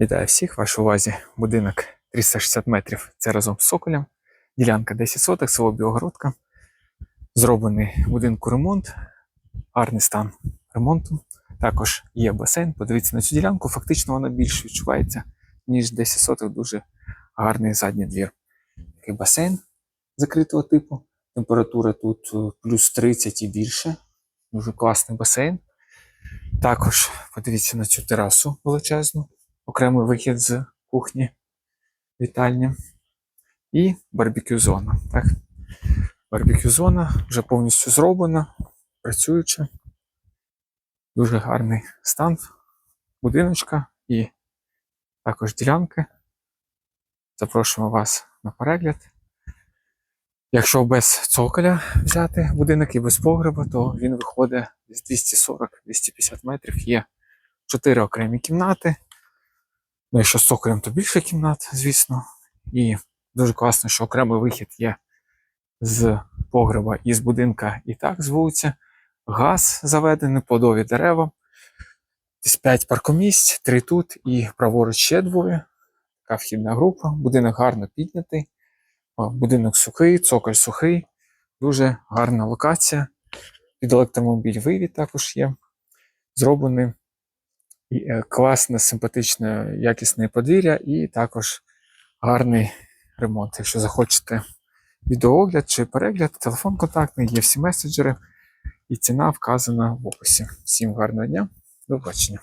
Вітаю всіх, вашій увазі будинок 360 метрів. Це разом з Соколем. Ділянка 10 соток, село Білогородка. Зроблений будинку ремонт, гарний стан ремонту. Також є басейн. Подивіться на цю ділянку. Фактично вона більше відчувається, ніж 10 соток. Дуже гарний задній двір. Такий басейн закритого типу. Температура тут е, плюс 30 і більше. Дуже класний басейн. Також подивіться на цю терасу величезну окремий вихід з кухні, вітальні і барбекю зона. Так? Барбекю зона вже повністю зроблена, працююча. Дуже гарний стан будиночка і також ділянки. Запрошуємо вас на перегляд. Якщо без цоколя взяти будинок і без погреба, то він виходить з 240-250 метрів. Є 4 окремі кімнати. Ну, якщо з цоколем, то більше кімнат, звісно. І дуже класно, що окремий вихід є з погреба і з будинка, і так з вулиці. Газ заведений, плодові дерева. Десь 5 паркомісць, 3 тут і праворуч ще двоє. Така вхідна група. Будинок гарно піднятий. Будинок сухий, цоколь сухий. Дуже гарна локація. Під електромобіль вивід також є. Зроблений класне, симпатичне, якісне подвір'я і також гарний ремонт. Якщо захочете відеоогляд чи перегляд, телефон контактний, є всі меседжери, і ціна вказана в описі. Всім гарного дня, до побачення.